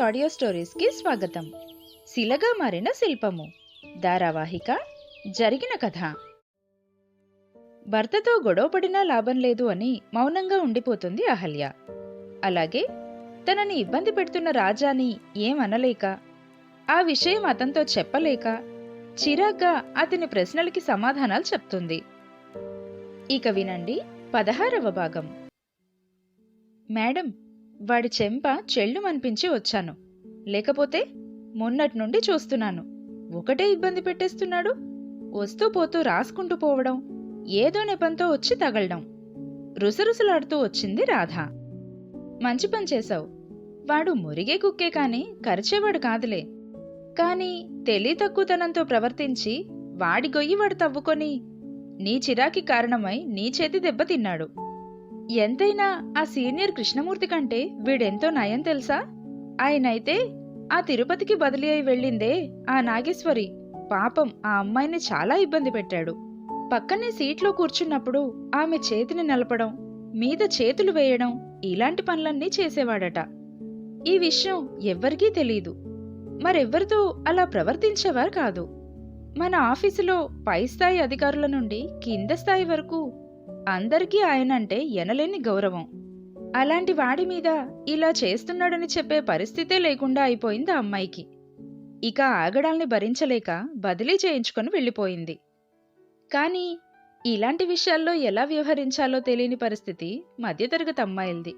Audio స్టోరీస్కి స్వాగతం. శిలగా మారిన శిల్పము. ధారావాహిక జరిగిన కథ. భర్తతో గొడవపడినా లాభం లేదు అని మౌనంగా ఉండిపోతుంది అహల్య. అలాగే తనని ఇబ్బంది పెడుతున్న రాజాని ఏమనలేక ఆ విషయం అతనితో చెప్పలేక చిరాగ్గా అతని ప్రశ్నలకి సమాధానాలు చెప్తుంది. ఇక వినండి పదహారవ భాగం. మేడం వాడి చెంప చెల్లుమనిపించి వచ్చాను. లేకపోతే మొన్నటి నుండి చూస్తున్నాను. ఒకటే ఇబ్బంది పెట్టేస్తున్నాడు. వస్తూ పోతూ రాసుకుంటూ పోవడం ఏదో నెపంతో వచ్చి తగలడం. రుసరుసలాడుతూ వచ్చింది రాధ. మంచి పని చేశావు. వాడు మురిగే కుక్కే కాని కరిచేవాడు కాదులే. కాని తెలివి తక్కువతనంతో ప్రవర్తించి వాడి గొయ్యి వాడు తవ్వుకొని నీ చిరాకి కారణమై నీ చేతి దెబ్బతిన్నాడు ఎంతైనా ఆ సీనియర్ కృష్ణమూర్తి కంటే వీడెంతో నయం తెలుసా? ఆయనైతే ఆ తిరుపతికి బదిలీ అయి వెళ్ళిందే ఆ నాగేశ్వరి. పాపం ఆ అమ్మాయిని చాలా ఇబ్బంది పెట్టాడు. పక్కనే సీట్లో కూర్చున్నప్పుడు ఆమె చేతిని నలపడం మీద చేతులు వేయడం ఇలాంటి పనులన్నీ చేసేవాడట. ఈ విషయం ఎవ్వరికీ తెలీదు. మరెవ్వరితో అలా ప్రవర్తించేవారు కాదు. మన ఆఫీసులో పై స్థాయి అధికారుల నుండి కింద స్థాయి వరకు అందరికీ ఆయనంటే ఎనలేని గౌరవం. అలాంటి వాడి మీద ఇలా చేస్తున్నాడని చెప్పే పరిస్థితే లేకుండా అయిపోయింది ఆ అమ్మాయికి. ఇక ఆగడాల్ని భరించలేక బదిలీ చేయించుకొని వెళ్ళిపోయింది. కానీ ఇలాంటి విషయాల్లో ఎలా వ్యవహరించాలో తెలియని పరిస్థితి మధ్యతరగతి అమ్మాయిలది.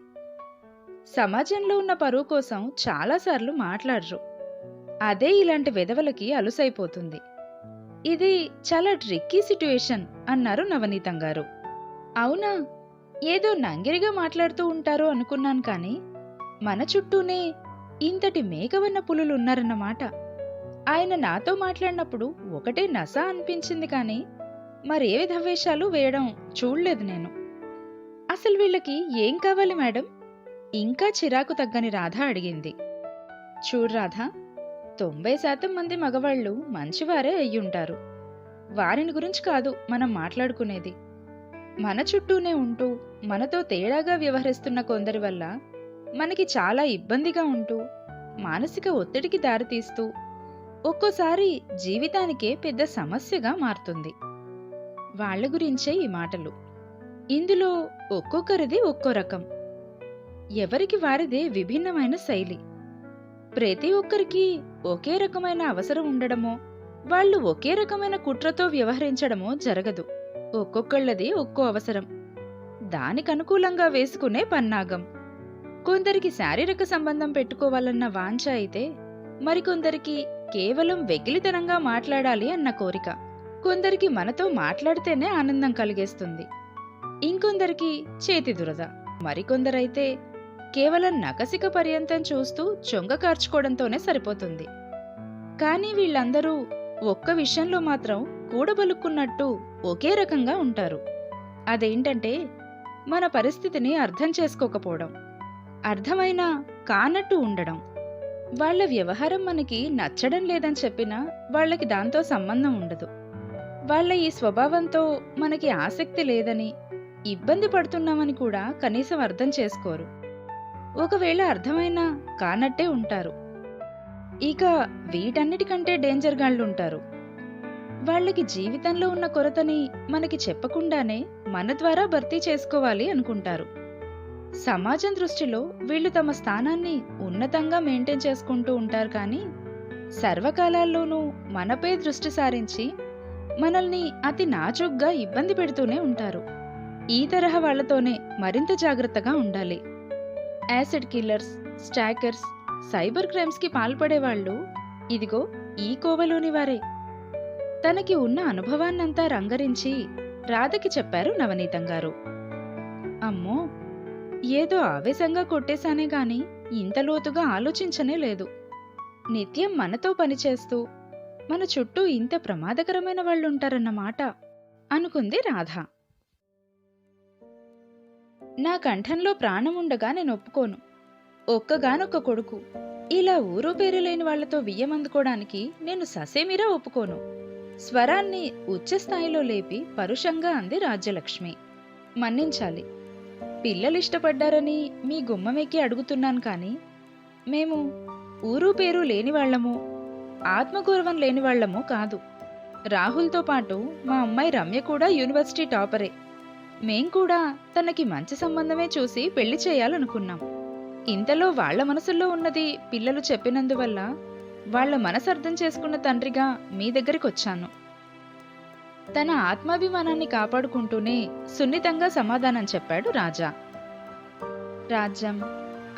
సమాజంలో ఉన్న పరువు కోసం చాలాసార్లు మాట్లాడరు. అదే ఇలాంటి విధవలకి అలుసైపోతుంది. ఇది చాలా ట్రిక్కీ సిట్యుయేషన్ అన్నారు నవనీతం గారు అవునా? ఏదో నంగిరిగా మాట్లాడుతూ ఉంటారు అనుకున్నాను కానీ మన చుట్టూనే ఇంతటి మేఘవన్న పులులు ఉన్నారన్నమాట ఆయన నాతో మాట్లాడినప్పుడు ఒకటే నస అనిపించింది కానీ మరే విధవేషాలు వేయడం చూడలేదు నేను. అసలు వీళ్ళకి ఏం కావాలి మేడం? ఇంకా చిరాకు తగ్గని రాధ అడిగింది. చూడు రాధ తొంభై శాతం మంది మగవాళ్ళు మంచివారే అయ్యుంటారు. వారిని గురించి కాదు మనం మాట్లాడుకునేది. మన చుట్టూనే ఉంటూ మనతో తేడాగా వ్యవహరిస్తున్న కొందరి వల్ల మనకి చాలా ఇబ్బందిగా ఉంటూ మానసిక ఒత్తిడికి దారితీస్తూ ఒక్కోసారి జీవితానికే పెద్ద సమస్యగా మారుతుంది. వాళ్ళ గురించే ఈ మాటలు. ఇందులో ఒక్కొక్కరిది ఒక్కో రకం. ఎవరికి వారిదే విభిన్నమైన శైలి. ప్రతి ఒక్కరికి ఒకే రకమైన అవసరం ఉండడమో వాళ్ళు ఒకే రకమైన కుట్రతో వ్యవహరించడమో జరగదు. ఒక్కొక్కళ్ళది ఒక్కో అవసరం. దానికి అనుకూలంగా వేసుకునే పన్నాగం. కొందరికి శారీరక సంబంధం పెట్టుకోవాలన్న వాంఛ అయితే మరికొందరికి కేవలం వెకిలితనంగా మాట్లాడాలి అన్న కోరిక. కొందరికి మనతో మాట్లాడితేనే ఆనందం కలిగేస్తుంది. ఇంకొందరికి చేతి దురద. మరికొందరైతే కేవలం నకసిక పర్యంతం చూస్తూ చొంగ కార్చుకోవడంతోనే సరిపోతుంది. కానీ వీళ్ళందరూ ఒక్క విషయంలో మాత్రం కూడబలుక్కున్నట్టు ఒకే రకంగా ఉంటారు. అదేంటంటే మన పరిస్థితిని అర్థం చేసుకోకపోవడం అర్థమైనా కానట్టు ఉండడం. వాళ్ళ వ్యవహారం మనకి నచ్చడం లేదని చెప్పినా వాళ్ళకి దాంతో సంబంధం ఉండదు. వాళ్ళ ఈ స్వభావంతో మనకి ఆసక్తి లేదని ఇబ్బంది పడుతున్నామని కూడా కనీసం అర్థం చేసుకోరు. ఒకవేళ అర్థమైనా కానట్టే ఉంటారు. ఇక వీటన్నిటికంటే డేంజర్ గాళ్ళు ఉంటారు వాళ్ళకి జీవితంలో ఉన్న కొరతని మనకి చెప్పకుండానే మన ద్వారా భర్తీ చేసుకోవాలి అనుకుంటారు. సమాజం దృష్టిలో వీళ్ళు తమ స్థానాన్ని ఉన్నతంగా మెయింటైన్ చేసుకుంటూ ఉంటారు కానీ సర్వకాలాల్లోనూ మనపై దృష్టి సారించి మనల్ని అతి నాజుగ్గా ఇబ్బంది పెడుతూనే ఉంటారు. ఈ తరహా వాళ్ళతోనే మరింత జాగ్రత్తగా ఉండాలి. యాసిడ్ కిల్లర్స్ స్టాకర్స్ సైబర్ క్రైమ్స్కి పాల్పడే వాళ్ళు ఇదిగో ఈ కోవలోని వారే. తనకి ఉన్న అనుభవాన్నంతా రంగరించి రాధకి చెప్పారు నవనీతం గారు. అమ్మో ఏదో ఆవేశంగా కొట్టేశానే గాని ఇంత లోతుగా ఆలోచించనే లేదు. నిత్యం మనతో పనిచేస్తూ మన చుట్టూ ఇంత ప్రమాదకరమైన వాళ్ళుంటారన్నమాట అనుకుంది రాధ. నా కంఠంలో ప్రాణం ఉండగా నేను ఒప్పుకోను ఒక్కగానొక్క కొడుకు. ఇలా ఊరు పేరు లేని వాళ్ళతో వియ్యమందుకోవడానికి నేను ససేమిరా ఒప్పుకోను. స్వరాన్ని ఉచ్చస్థాయిలో లేపి పరుషంగా అంది రాజ్యలక్ష్మి. మన్నించాలి. పిల్లలు ఇష్టపడ్డారని మీ గుమ్మమెక్కి అడుగుతున్నాను కానీ మేము ఊరు పేరు లేనివాళ్ళము ఆత్మగౌరవం లేనివాళ్ళము కాదు. రాహుల్తో పాటు మా అమ్మాయి రమ్య కూడా యూనివర్సిటీ టాపరే. మేం కూడా తనకి మంచి సంబంధమే చూసి పెళ్ళి చేయాలనుకున్నాం. ఇంతలో వాళ్ళ మనసుల్లో ఉన్నది పిల్లలు చెప్పినందువల్ల వాళ్ళ మనసు అర్థం చేసుకున్న తండ్రిగా మీ దగ్గరికి వచ్చాను. తన ఆత్మాభిమానాన్ని కాపాడుకుంటూనే సున్నితంగా సమాధానం చెప్పాడు రాజా. రాజ్యం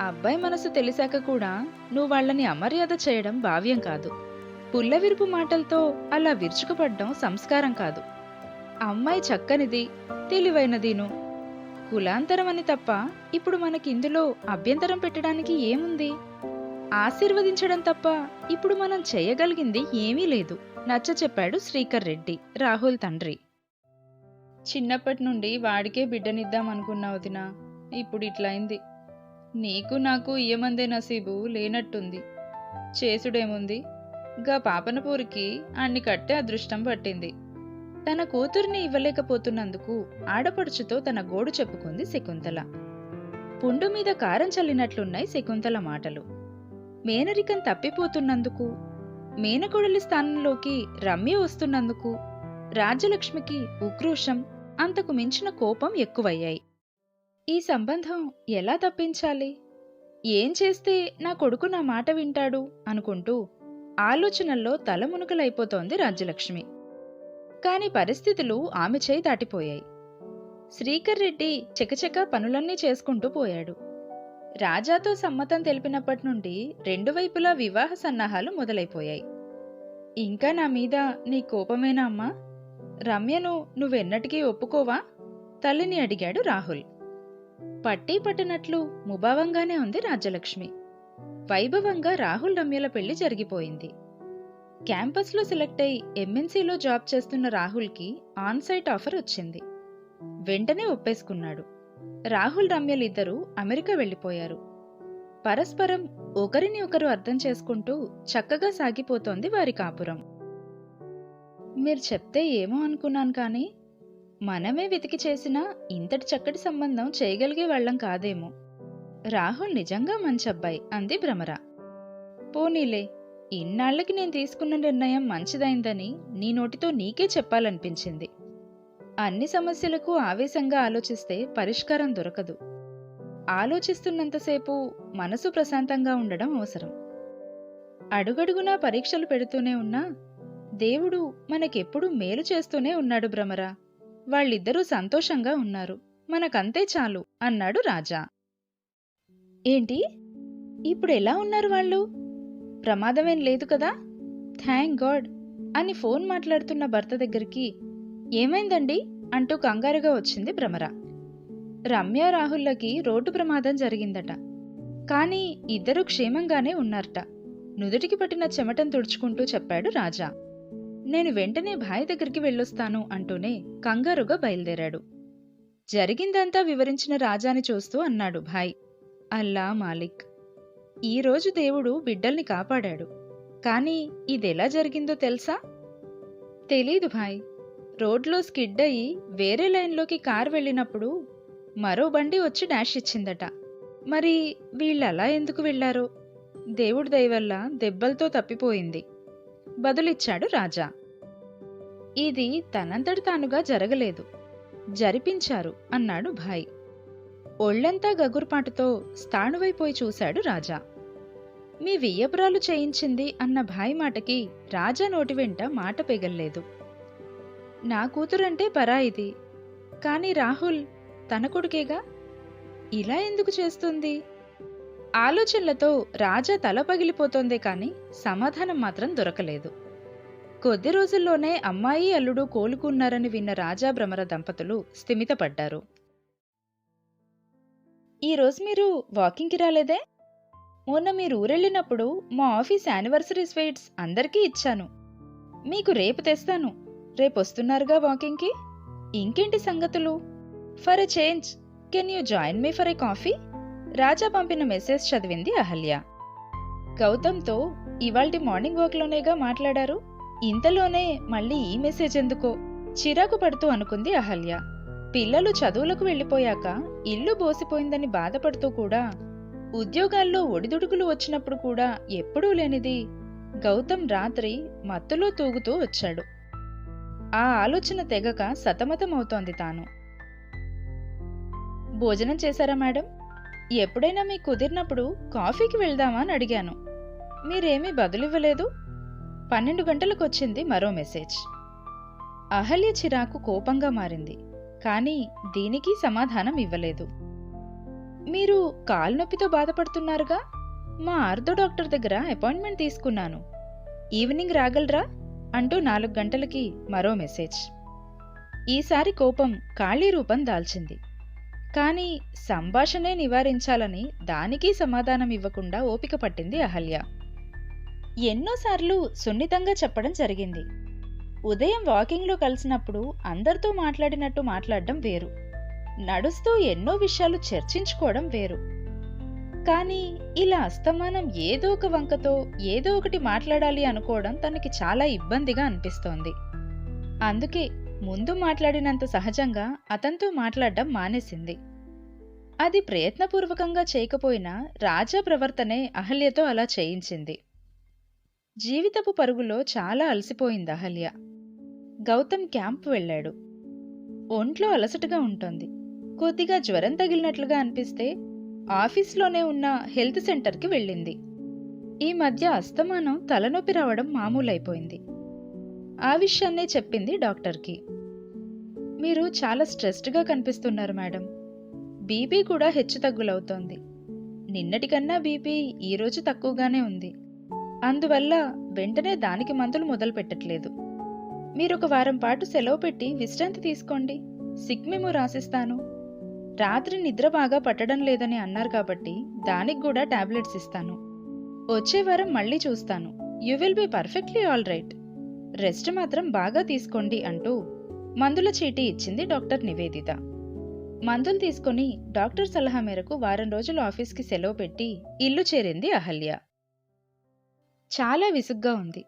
ఆ అబ్బాయి మనసు తెలిసాక కూడా నువ్వు వాళ్ళని అమర్యాద చేయడం భావ్యం కాదు. పుల్లవిరుపు మాటలతో అలా విరుచుకుపడ్డం సంస్కారం కాదు. అమ్మాయి చక్కనిది తెలివైనదిను. కులాంతరం అని తప్ప ఇప్పుడు మనకి ఇందులో అభ్యంతరం పెట్టడానికి ఏముంది? ఆశీర్వదించడం తప్ప ఇప్పుడు మనం చేయగలిగింది ఏమీ లేదు. నచ్చ చెప్పాడు శ్రీకర్ రెడ్డి రాహుల్ తండ్రి. చిన్నప్పటి నుండి వాడికే బిడ్డనిద్దాం అనుకున్నావు దినా ఇప్పుడు ఇట్లయింది. నీకు నాకు ఇయ్యమందే నసీబు లేనట్టుంది. చేసుడేముంది? గా పాపనపూరికి అన్ని కట్టే అదృష్టం పట్టింది. తన కూతుర్ని ఇవ్వలేకపోతున్నందుకు ఆడపడుచుతో తన గోడు చెప్పుకుంది శకుంతల. పుండు మీద కారం చల్లినట్లున్నాయి శకుంతల మాటలు. మేనరికం తప్పిపోతున్నందుకు మేనకోడలి స్థానంలోకి రమ్య వస్తున్నందుకు రాజ్యలక్ష్మికి ఉక్రోషం అంతకు మించిన కోపం ఎక్కువయ్యాయి. ఈ సంబంధం ఎలా తప్పించాలి? ఏం చేస్తే నా కొడుకు నా మాట వింటాడు? అనుకుంటూ ఆలోచనల్లో తలమునుకలైపోతోంది రాజ్యలక్ష్మి. కాని పరిస్థితులు ఆమె చేయి దాటిపోయాయి. శ్రీకర్ రెడ్డి చకచక పనులన్నీ చేసుకుంటూ పోయాడు. రాజాతో సమ్మతం తెలిపినప్పటి నుండి రెండు వైపులా వివాహ సన్నాహాలు మొదలైపోయాయి. ఇంకా నా మీద నీ కోపమేనా అమ్మా? రమ్యను నువ్వెన్నటికీ ఒప్పుకోవా? తల్లిని అడిగాడు రాహుల్. పట్టీ పట్టినట్లు ముభావంగానే ఉంది రాజ్యలక్ష్మి. వైభవంగా రాహుల్ రమ్యల పెళ్ళి జరిగిపోయింది. క్యాంపస్లో సెలెక్ట్ అయి ఎంఎన్సీలో జాబ్ చేస్తున్న రాహుల్కి ఆన్సైట్ ఆఫర్ వచ్చింది. వెంటనే ఒప్పేసుకున్నాడు. రాహుల్ రమ్యలిద్దరూ అమెరికా వెళ్ళిపోయారు. పరస్పరం ఒకరిని ఒకరు అర్థం చేసుకుంటూ చక్కగా సాగిపోతోంది వారి కాపురం. మీరు చెప్తే ఏమో అనుకున్నాను కానీ మనమే వెతికి చేసినా ఇంతటి చక్కటి సంబంధం చేయగలిగే వాళ్ళం కాదేమో. రాహుల్ నిజంగా మంచి అబ్బాయి అంది భ్రమర. పోనీలే ఇన్నాళ్ళకి నేను తీసుకున్న నిర్ణయం మంచిదైందని నీ నోటితో నీకే చెప్పాలనిపించింది. అన్ని సమస్యలకు ఆవేశంగా ఆలోచిస్తే పరిష్కారం దొరకదు. ఆలోచిస్తున్నంతసేపు మనసు ప్రశాంతంగా ఉండడం అవసరం. అడుగడుగునా పరీక్షలు పెడుతూనే ఉన్నా దేవుడు మనకెప్పుడు మేలు చేస్తూనే ఉన్నాడు భ్రమరా. వాళ్ళిద్దరూ సంతోషంగా ఉన్నారు. మనకంతే చాలు అన్నాడు రాజా. ఏంటి? ఇప్పుడు ఎలా ఉన్నారు వాళ్ళు? ప్రమాదమేం లేదు కదా? థ్యాంక్ గాడ్ అని ఫోన్ మాట్లాడుతున్న భర్త దగ్గరికి ఏమైందండి? అంటూ కంగారుగా వచ్చింది భ్రమర. రమ్య రాహుల్లకి రోడ్డు ప్రమాదం జరిగిందట. కానీ ఇద్దరూ క్షేమంగానే ఉన్నారట. నుదుటికి పట్టిన చెమటం తుడుచుకుంటూ చెప్పాడు రాజా. నేను వెంటనే భాయ్ దగ్గరికి వెళ్ళొస్తాను అంటూనే కంగారుగా బయలుదేరాడు. జరిగిందంతా వివరించిన రాజాని చూస్తూ అన్నాడు భాయ్. అల్లా మాలిక్. ఈరోజు దేవుడు బిడ్డల్ని కాపాడాడు. కానీ ఇదెలా జరిగిందో తెలుసా? తెలీదు భాయ్. రోడ్లో స్కిడ్ అయ్యి వేరే లైన్లోకి కార్ వెళ్ళినప్పుడు మరో బండి వచ్చి డాష్ ఇచ్చిందట. మరి వీళ్ళలా ఎందుకు వెళ్ళారో దేవుడి దయవల్ల దెబ్బలతో తప్పిపోయింది. బదులిచ్చాడు రాజా. ఇది తనంతటి తానుగా జరగలేదు. జరిపించారు అన్నాడు భాయ్. ఒళ్ళంతా గగుర్పాటుతో స్థాణువైపోయి చూశాడు రాజా. మీ వియ్యపురాలు చేయించింది అన్న భాయ్ మాటకి రాజా నోటి వెంట మాట పెగల్లేదు. నా కూతురంటే పరాయిది కాని రాహుల్ తన కొడుకేగా? ఇలా ఎందుకు చేస్తుంది? ఆలోచనలతో రాజా తల పగిలిపోతోందే కాని సమాధానం మాత్రం దొరకలేదు. కొద్ది రోజుల్లోనే అమ్మాయి అల్లుడు కోలుకున్నారని విన్న రాజా భ్రమర దంపతులు స్థిమితపడ్డారు. ఈరోజు మీరు వాకింగ్కి రాలేదే? మొన్న మీరు ఊరెళ్ళినప్పుడు మా ఆఫీస్ యానివర్సరీ స్వీట్స్ అందరికీ ఇచ్చాను. మీకు రేపు తెస్తాను. రేపు వస్తున్నారుగా వాకింగ్కి? ఇంకేంటి సంగతులు? For a change can you join me for a coffee? Raja పంపిన మెసేజ్ చదివింది అహల్య. గౌతమ్తో ఇవాల్టి మార్నింగ్ వాక్లోనేగా మాట్లాడారు. ఇంతలోనే మళ్ళీ ఈ మెసేజ్ ఎందుకో? చిరాకు పడుతూ అనుకుంది అహల్య. పిల్లలు చదువులకు వెళ్ళిపోయాక ఇల్లు బోసిపోయిందని బాధపడుతూ కూడా ఉద్యోగాల్లో ఒడిదుడుకులు వచ్చినప్పుడు కూడా ఎప్పుడూ లేనిది. గౌతమ్ రాత్రి మత్తులో తూగుతూ వచ్చాడు. ఆ ఆలోచన తెగక సతమతమవుతోంది తాను. భోజనం చేశారా మేడం? ఎప్పుడైనా మీకు కుదిరినప్పుడు కాఫీకి వెళ్దామా అని అడిగాను. మీరేమీ బదులివ్వలేదు? పన్నెండు గంటలకు వచ్చింది మరో మెసేజ్. అహల్య చిరాకు కోపంగా మారింది కానీ దీనికి సమాధానం ఇవ్వలేదు. మీరు కాలు నొప్పితో బాధపడుతున్నారుగా? మా ఆర్థో డాక్టర్ దగ్గర అపాయింట్మెంట్ తీసుకున్నాను. ఈవినింగ్ రాగలరా? అంటూ నాలుగు గంటలకి మరో మెసేజ్. ఈసారి కోపం ఖాళీ రూపం దాల్చింది. కానీ సంభాషణే నివారించాలని దానికి సమాధానం ఇవ్వకుండా ఓపిక పట్టింది అహల్య. ఎన్నోసార్లు సున్నితంగా చెప్పడం జరిగింది. ఉదయం వాకింగ్లో కలిసినప్పుడు అందరితో మాట్లాడినట్టు మాట్లాడడం వేరు. నడుస్తూ ఎన్నో విషయాలు చర్చించుకోవడం వేరు. కానీ ఇలా అస్తమానం ఏదో ఒక వంకతో ఏదో ఒకటి మాట్లాడాలి అనుకోవడం తనకి చాలా ఇబ్బందిగా అనిపిస్తోంది. అందుకే ముందు మాట్లాడినంత సహజంగా అతనితో మాట్లాడడం మానేసింది. అది ప్రయత్నపూర్వకంగా చేయకపోయినా రాజా ప్రవర్తనే అహల్యతో అలా చేయించింది. జీవితపు పరుగులో చాలా అలసిపోయింది అహల్య. గౌతమ్ క్యాంప్ వెళ్ళాడు. ఒంట్లో అలసటగా ఉంటుంది. కొద్దిగా జ్వరం తగిలినట్లుగా అనిపిస్తే ఆఫీస్లోనే ఉన్న హెల్త్ సెంటర్కి వెళ్ళింది. ఈ మధ్య అస్తమానం తలనొప్పి రావడం మామూలైపోయింది. ఆ విషయాన్నే చెప్పింది డాక్టర్కి. మీరు చాలా స్ట్రెస్డ్గా కనిపిస్తున్నారు మేడం. బీపీ కూడా హెచ్చుతగ్గులవుతోంది నిన్నటికన్నా బీపీ ఈరోజు తక్కువగానే ఉంది. అందువల్ల వెంటనే దానికి మందులు మొదలు పెట్టట్లేదు. ఒక వారం పాటు సెలవు పెట్టి విశ్రాంతి తీసుకోండి. సిగ్మిము రాసిస్తాను. రాత్రి నిద్ర బాగా పట్టడం లేదని అన్నారు కాబట్టి దానికి కూడా టాబ్లెట్స్ ఇస్తాను. వచ్చే వారం మళ్ళీ చూస్తాను. You will be perfectly all right. Rest మాత్రం బాగా తీసుకోండి అంటూ మందుల చీటీ ఇచ్చింది డాక్టర్ నివేదిత. మందులు తీసుకొని డాక్టర్ సలహా మేరకు వారం రోజులు ఆఫీస్కి సెలవు పెట్టి ఇల్లు చేరింది అహల్య. చాలా విసుగ్గా ఉంది.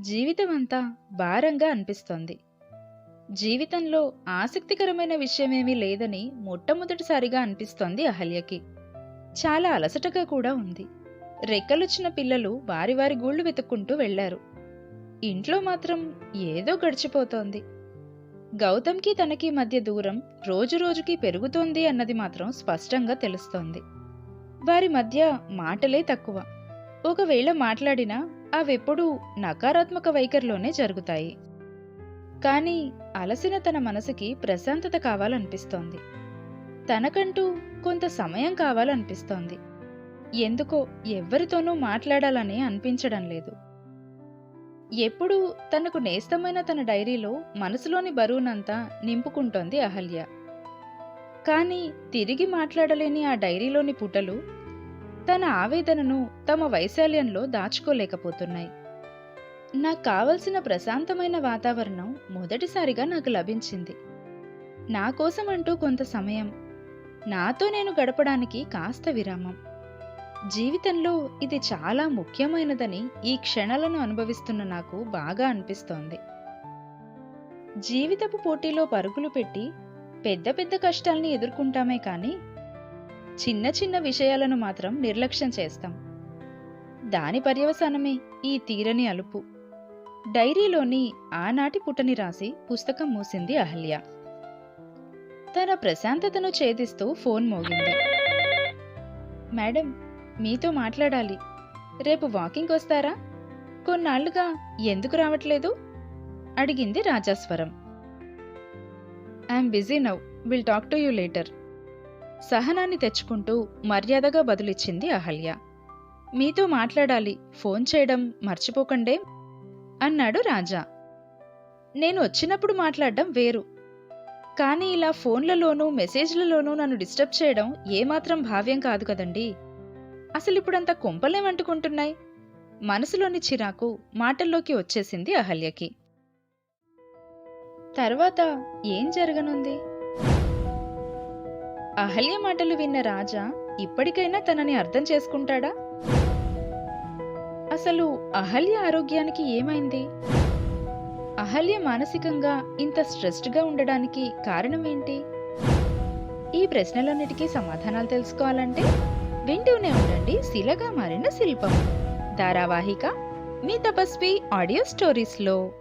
జీవితం అంతా భారంగా అనిపిస్తోంది. జీవితంలో ఆసక్తికరమైన విషయమేమీ లేదని మొట్టమొదటిసారిగా అనిపిస్తోంది అహల్యకి. చాలా అలసటగా కూడా ఉంది. రెక్కలొచ్చిన పిల్లలు వారి వారి గూళ్ళు వెతుక్కుంటూ వెళ్ళారు ఇంట్లో మాత్రం ఏదో గడిచిపోతోంది. గౌతమ్కి తనకి మధ్య దూరం రోజురోజుకి పెరుగుతోంది అన్నది మాత్రం స్పష్టంగా తెలుస్తోంది. వారి మధ్య మాటలే తక్కువ. ఒకవేళ మాట్లాడినా అవెప్పుడూ నకారాత్మక వైఖరిలోనే జరుగుతాయి. కానీ అలసిన తన మనసుకి ప్రశాంతత కావాలనిపిస్తోంది. తనకంటూ కొంత సమయం కావాలనిపిస్తోంది. ఎందుకో ఎవ్వరితోనూ మాట్లాడాలని అనిపించడం లేదు. ఎప్పుడూ తనకు నేస్తమైన తన డైరీలో మనసులోని బరువునంతా నింపుకుంటోంది అహల్య. కానీ తిరిగి మాట్లాడలేని ఆ డైరీలోని పుటలు తన ఆవేదనను తమ వైశాల్యంలో దాచుకోలేకపోతున్నాయి. నాకు కావలసిన ప్రశాంతమైన వాతావరణం మొదటిసారిగా నాకు లభించింది. నా కోసం అంటూ కొంత సమయం నాతో నేను గడపడానికి కాస్త విరామం. జీవితంలో ఇది చాలా ముఖ్యమైనదని ఈ క్షణాలను అనుభవిస్తున్న నాకు బాగా అనిపిస్తోంది. జీవితపు పోటీలో పరుగులు పెట్టి పెద్ద పెద్ద కష్టాల్ని ఎదుర్కొంటామే కానీ చిన్న చిన్న విషయాలను మాత్రం నిర్లక్ష్యం చేస్తాం. దాని పర్యవసానమే ఈ తీరని అలుపు. డైరీలోని ఆనాటి పుటని రాసి పుస్తకం మూసింది అహల్య. తన ప్రశాంతతను ఛేదిస్తూ ఫోన్ మోగింది. మేడం మీతో మాట్లాడాలి. రేపు వాకింగ్ వస్తారా? కొన్నాళ్ళుగా ఎందుకు రావట్లేదు? అడిగింది రాజాస్వరం. I'm busy now. Will talk to you later. సహనాన్ని తెచ్చుకుంటూ మర్యాదగా బదులిచ్చింది అహల్య. మీతో మాట్లాడాలి. ఫోన్ చేయడం మర్చిపోకండే. అన్నాడు రాజా. నేను వచ్చినప్పుడు మాట్లాడడం వేరు. కానీ ఇలా ఫోన్లలోనూ మెసేజ్లలోనూ నన్ను డిస్టర్బ్ చేయడం ఏమాత్రం భావ్యం కాదు కదండి. అసలు ఇప్పుడంత కొంపలేమంటుకుంటున్నాయి మనసులోని చిరాకు మాటల్లోకి వచ్చేసింది అహల్యకి. తర్వాత ఏం జరగనుంది? అహల్య మాటలు విన్న రాజా ఇప్పటికైనా తనని అర్థం చేసుకుంటాడా? అసలు అహల్య ఆరోగ్యానికి ఏమైంది? అహల్య మానసికంగా ఇంత స్ట్రెస్డ్గా ఉండడానికి కారణం ఏంటి? ఈ ప్రశ్నలన్నిటికీ సమాధానాలు తెలుసుకోవాలంటే వింటూనే ఉండండి శిలగా మారిన శిల్పం. ధారావాహిక మీ తపస్వి ఆడియో స్టోరీస్లో.